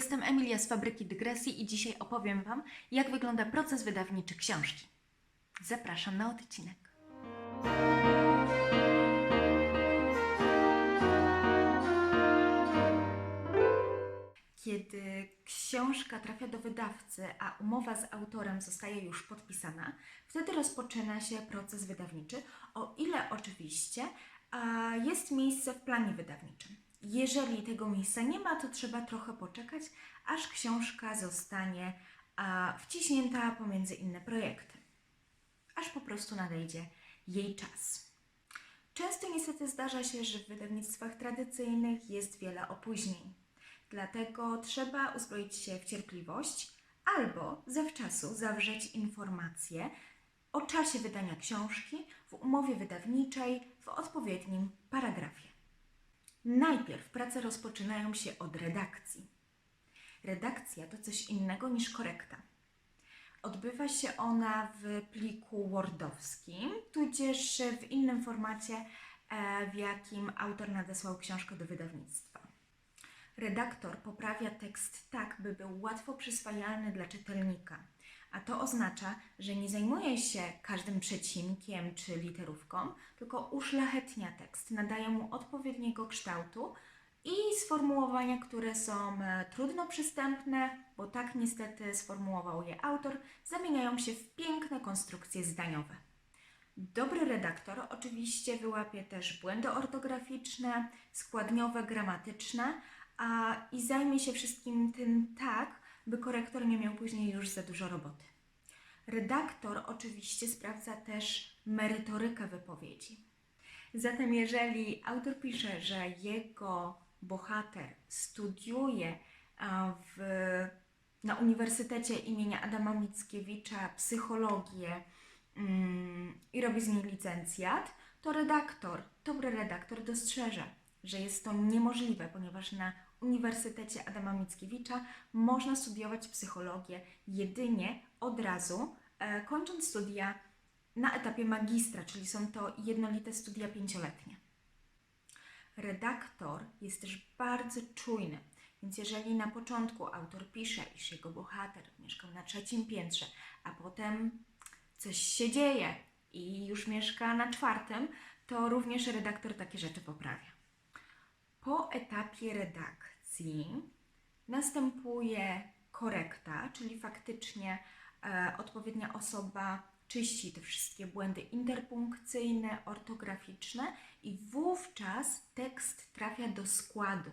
Jestem Emilia z Fabryki Dygresji i dzisiaj opowiem Wam, jak wygląda proces wydawniczy książki. Zapraszam na odcinek. Kiedy książka trafia do wydawcy, a umowa z autorem zostaje już podpisana, wtedy rozpoczyna się proces wydawniczy, o ile oczywiście jest miejsce w planie wydawniczym. Jeżeli tego miejsca nie ma, to trzeba trochę poczekać, aż książka zostanie a, wciśnięta pomiędzy inne projekty, aż po prostu nadejdzie jej czas. Często niestety zdarza się, że w wydawnictwach tradycyjnych jest wiele opóźnień. Dlatego trzeba uzbroić się w cierpliwość albo zawczasu zawrzeć informacje o czasie wydania książki w umowie wydawniczej w odpowiednim paragrafie. Najpierw prace rozpoczynają się od redakcji. Redakcja to coś innego niż korekta. Odbywa się ona w pliku Wordowskim, tudzież w innym formacie, e, w jakim autor nadesłał książkę do wydawnictwa. Redaktor poprawia tekst tak, by był łatwo przyswajalny dla czytelnika, a to oznacza, że nie zajmuje się każdym przecinkiem czy literówką, tylko uszlachetnia tekst, nadaje mu odpowiedniego kształtu i sformułowania, które są e, trudno przystępne, bo tak niestety sformułował je autor, zamieniają się w piękne konstrukcje zdaniowe. Dobry redaktor oczywiście wyłapie też błędy ortograficzne, składniowe, gramatyczne a, i zajmie się wszystkim tym tak, by korektor nie miał później już za dużo roboty. Redaktor oczywiście sprawdza też merytorykę wypowiedzi. Zatem, jeżeli autor pisze, że jego bohater studiuje w, na Uniwersytecie imienia Adama Mickiewicza psychologię mm, i robi z niej licencjat, to redaktor, dobry redaktor dostrzeże, że jest to niemożliwe, ponieważ na Uniwersytecie Adama Mickiewicza można studiować psychologię jedynie od razu, e, kończąc studia na etapie magistra, czyli są to jednolite studia pięcioletnie. Redaktor jest też bardzo czujny, więc jeżeli na początku autor pisze, iż jego bohater mieszkał na trzecim piętrze, a potem coś się dzieje i już mieszka na czwartym, to również redaktor takie rzeczy poprawia. Po etapie redakcji następuje korekta, czyli faktycznie e, odpowiednia osoba czyści te wszystkie błędy interpunkcyjne, ortograficzne i wówczas tekst trafia do składu.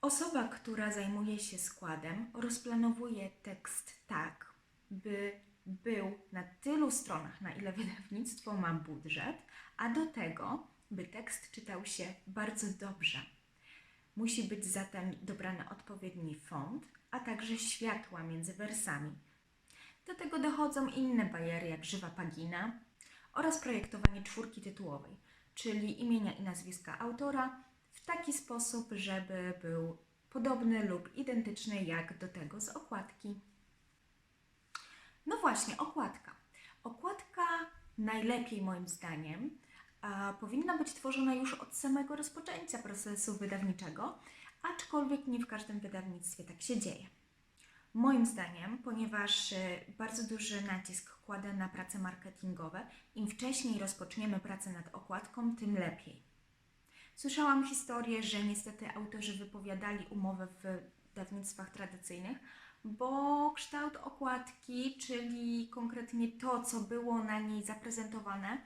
Osoba, która zajmuje się składem, rozplanowuje tekst tak, by był na tylu stronach, na ile wydawnictwo ma budżet, a do tego, by tekst czytał się bardzo dobrze. Musi być zatem dobrany odpowiedni font, a także światła między wersami. Do tego dochodzą inne bariery, jak żywa pagina oraz projektowanie czwórki tytułowej, czyli imienia i nazwiska autora w taki sposób, żeby był podobny lub identyczny jak do tego z okładki. No właśnie, okładka. Okładka najlepiej moim zdaniem powinna być tworzona już od samego rozpoczęcia procesu wydawniczego, aczkolwiek nie w każdym wydawnictwie tak się dzieje. Moim zdaniem, ponieważ y, bardzo duży nacisk kładę na prace marketingowe, im wcześniej rozpoczniemy pracę nad okładką, tym lepiej. Słyszałam historię, że niestety autorzy wypowiadali umowę w wydawnictwach tradycyjnych, bo kształt okładki, czyli konkretnie to, co było na niej zaprezentowane,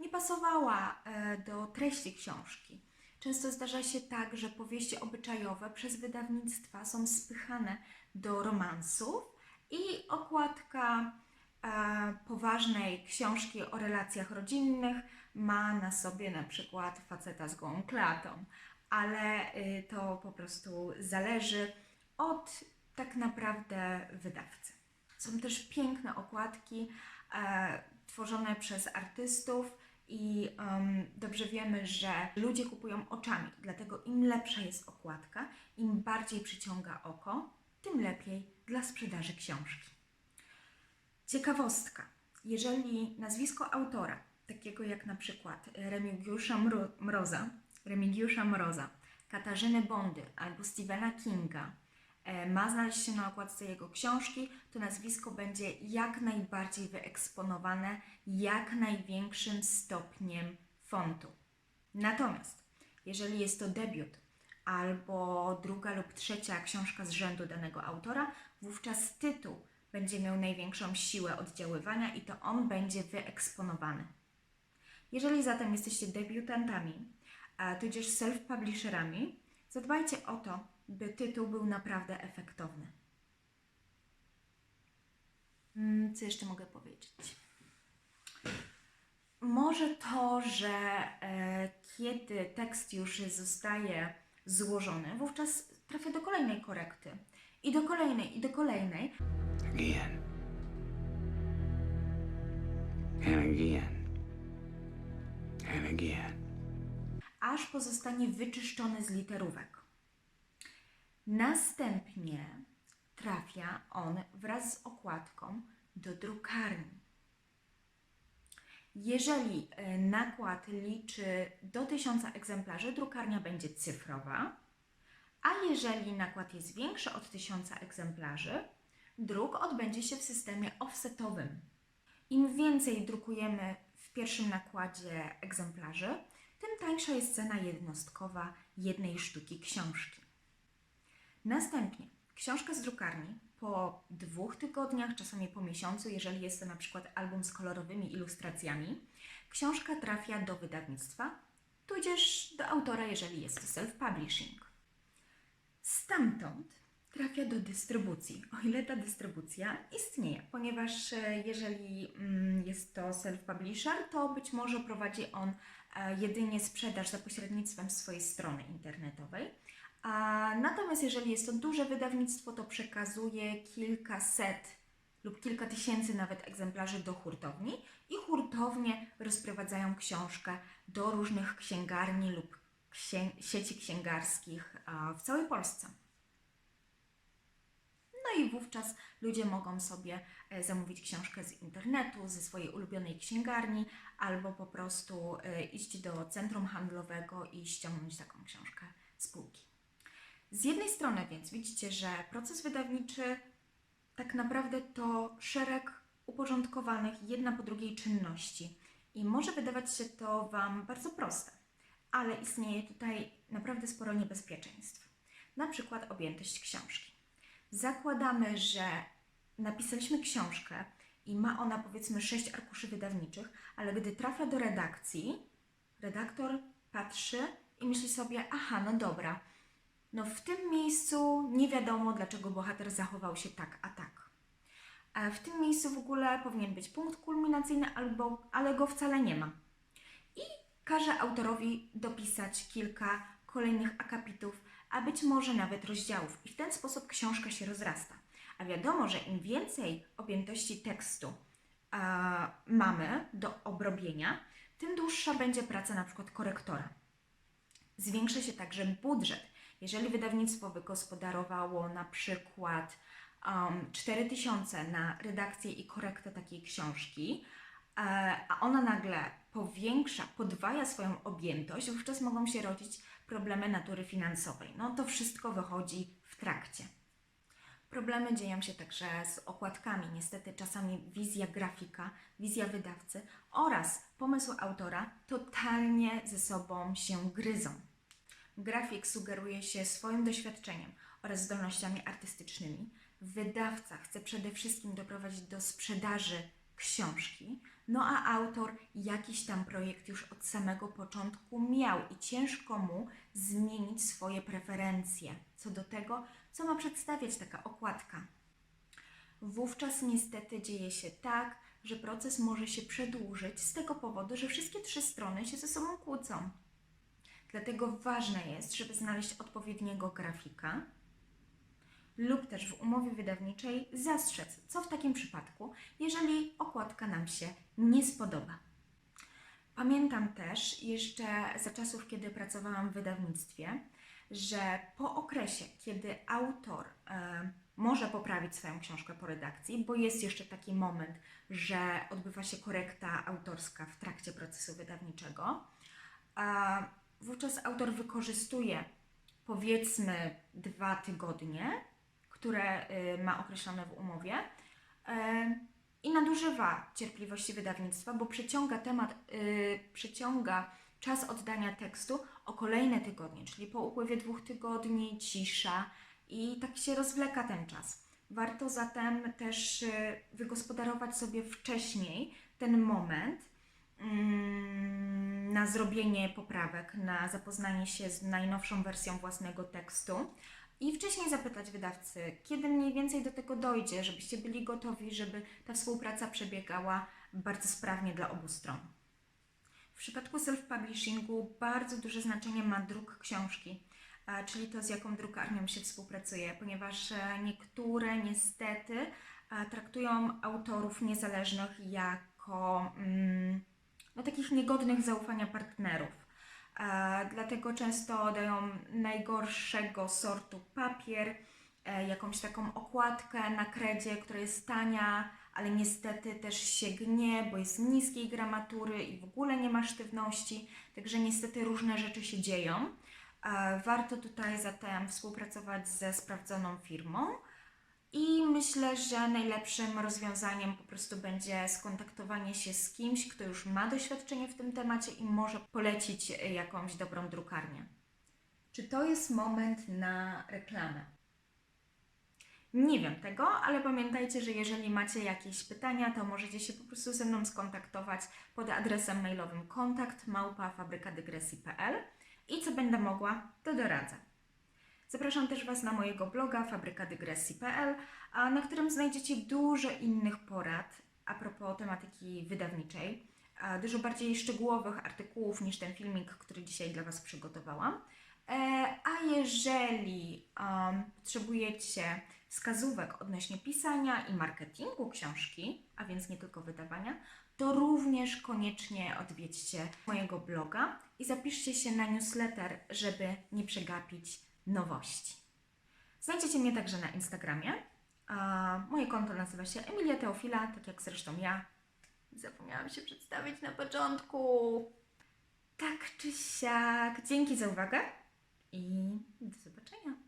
nie pasowała e, do treści książki. Często zdarza się tak, że powieści obyczajowe przez wydawnictwa są spychane do romansów i okładka e, poważnej książki o relacjach rodzinnych ma na sobie na przykład faceta z gołą klatą, ale y, to po prostu zależy od tak naprawdę wydawcy. Są też piękne okładki e, tworzone przez artystów i em, dobrze wiemy, że ludzie kupują oczami, dlatego im lepsza jest okładka, im bardziej przyciąga oko, tym lepiej dla sprzedaży książki. Ciekawostka. Jeżeli nazwisko autora, takiego jak na przykład Remigiusza Mro- Mroza, Remigiusza Mroza, Katarzyny Bondy albo Stephena Kinga ma znaleźć się na okładce jego książki, to nazwisko będzie jak najbardziej wyeksponowane, jak największym stopniem fontu. Natomiast jeżeli jest to debiut albo druga lub trzecia książka z rzędu danego autora, wówczas tytuł będzie miał największą siłę oddziaływania i to on będzie wyeksponowany. Jeżeli zatem jesteście debiutantami, tudzież self-publisherami, zadbajcie o to, by tytuł był naprawdę efektowny. Mm, Co jeszcze mogę powiedzieć? Może to, że e, kiedy tekst już zostaje złożony, wówczas trafia do kolejnej korekty. I do kolejnej, i do kolejnej, Again. And again. And again. Aż pozostanie wyczyszczony z literówek. Następnie trafia on wraz z okładką do drukarni. Jeżeli e, nakład liczy do 1000 egzemplarzy, drukarnia będzie cyfrowa, a jeżeli nakład jest większy od 1000 egzemplarzy, druk odbędzie się w systemie offsetowym. Im więcej drukujemy w pierwszym nakładzie egzemplarzy, tym tańsza jest cena jednostkowa jednej sztuki książki. Następnie książka z drukarni po dwóch tygodniach, czasami po miesiącu, jeżeli jest to na przykład album z kolorowymi ilustracjami, książka trafia do wydawnictwa, tudzież do autora, jeżeli jest to self-publishing. Stamtąd trafia do dystrybucji, o ile ta dystrybucja istnieje, ponieważ e, jeżeli mm, jest to self-publisher, to być może prowadzi on jedynie sprzedaż za pośrednictwem swojej strony internetowej. A natomiast jeżeli jest to duże wydawnictwo, to przekazuje kilkaset lub kilka tysięcy nawet egzemplarzy do hurtowni i hurtownie rozprowadzają książkę do różnych księgarni lub księ- sieci księgarskich a, w całej Polsce. No i wówczas ludzie mogą sobie e, zamówić książkę z internetu, ze swojej ulubionej księgarni, albo po prostu e, iść do centrum handlowego i ściągnąć taką książkę z półki. Z jednej strony więc widzicie, że proces wydawniczy tak naprawdę to szereg uporządkowanych jedna po drugiej czynności i może wydawać się to Wam bardzo proste, ale istnieje tutaj naprawdę sporo niebezpieczeństw. Na przykład objętość książki. Zakładamy, że napisaliśmy książkę i ma ona powiedzmy sześć arkuszy wydawniczych, ale gdy trafia do redakcji, redaktor patrzy i myśli sobie: Aha, no dobra, no w tym miejscu nie wiadomo, dlaczego bohater zachował się tak, a tak. A w tym miejscu w ogóle powinien być punkt kulminacyjny, albo, ale go wcale nie ma. I każe autorowi dopisać kilka kolejnych akapitów, a być może nawet rozdziałów. I w ten sposób książka się rozrasta. A wiadomo, że im więcej objętości tekstu a, mamy do obrobienia, tym dłuższa będzie praca na przykład korektora. Zwiększy się także budżet. Jeżeli wydawnictwo wygospodarowało na przykład um, 4000 na redakcję i korektę takiej książki, e, a ona nagle powiększa, podwaja swoją objętość, wówczas mogą się rodzić problemy natury finansowej. No to wszystko wychodzi w trakcie. Problemy dzieją się także z okładkami. Niestety czasami wizja grafika, wizja wydawcy oraz pomysł autora totalnie ze sobą się gryzą. Grafik sugeruje się swoim doświadczeniem oraz zdolnościami artystycznymi. Wydawca chce przede wszystkim doprowadzić do sprzedaży książki, no a autor jakiś tam projekt już od samego początku miał i ciężko mu zmienić swoje preferencje co do tego, co ma przedstawiać taka okładka. Wówczas niestety dzieje się tak, że proces może się przedłużyć z tego powodu, że wszystkie trzy strony się ze sobą kłócą. Dlatego ważne jest, żeby znaleźć odpowiedniego grafika lub też w umowie wydawniczej zastrzec, co w takim przypadku, jeżeli okładka nam się nie spodoba. Pamiętam też jeszcze za czasów, kiedy pracowałam w wydawnictwie, że po okresie, kiedy autor e, może poprawić swoją książkę po redakcji, bo jest jeszcze taki moment, że odbywa się korekta autorska w trakcie procesu wydawniczego, wówczas autor wykorzystuje powiedzmy dwa tygodnie które y, ma określone w umowie. E, I nadużywa cierpliwości wydawnictwa, bo przeciąga temat, y, przeciąga czas oddania tekstu o kolejne tygodnie, czyli po upływie dwóch tygodni cisza i tak się rozwleka ten czas. Warto zatem też y, wygospodarować sobie wcześniej ten moment mm, na zrobienie poprawek, na zapoznanie się z najnowszą wersją własnego tekstu i wcześniej zapytać wydawcy, kiedy mniej więcej do tego dojdzie, żebyście byli gotowi, żeby ta współpraca przebiegała bardzo sprawnie dla obu stron. W przypadku self-publishingu bardzo duże znaczenie ma druk książki, czyli to z jaką drukarnią się współpracuje, ponieważ e, niektóre niestety traktują autorów niezależnych jako mm, no, takich niegodnych zaufania partnerów. Dlatego często dają najgorszego sortu papier, e, jakąś taką okładkę na kredzie, która jest tania, ale niestety też się gnie, bo jest niskiej gramatury i w ogóle nie ma sztywności, także niestety różne rzeczy się dzieją. Warto tutaj zatem współpracować ze sprawdzoną firmą i myślę, że najlepszym rozwiązaniem po prostu będzie skontaktowanie się z kimś, kto już ma doświadczenie w tym temacie i może polecić jakąś dobrą drukarnię. Czy to jest moment na reklamę? Nie wiem tego, ale pamiętajcie, że jeżeli macie jakieś pytania, to możecie się po prostu ze mną skontaktować pod adresem mailowym kontakt małpa i co będę mogła, to doradzę. Zapraszam też Was na mojego bloga fabrykadygresji.pl, na którym znajdziecie dużo innych porad a propos tematyki wydawniczej, dużo bardziej szczegółowych artykułów niż ten filmik, który dzisiaj dla Was przygotowałam. E, A jeżeli um, potrzebujecie wskazówek odnośnie pisania i marketingu książki, a więc nie tylko wydawania, to również koniecznie odwiedźcie mojego bloga i zapiszcie się na newsletter, żeby nie przegapić nowości. Znajdziecie mnie także na Instagramie. Moje konto nazywa się Emilia Teofila, tak jak zresztą ja. Zapomniałam się przedstawić na początku. Tak czy siak. Dzięki za uwagę i do zobaczenia.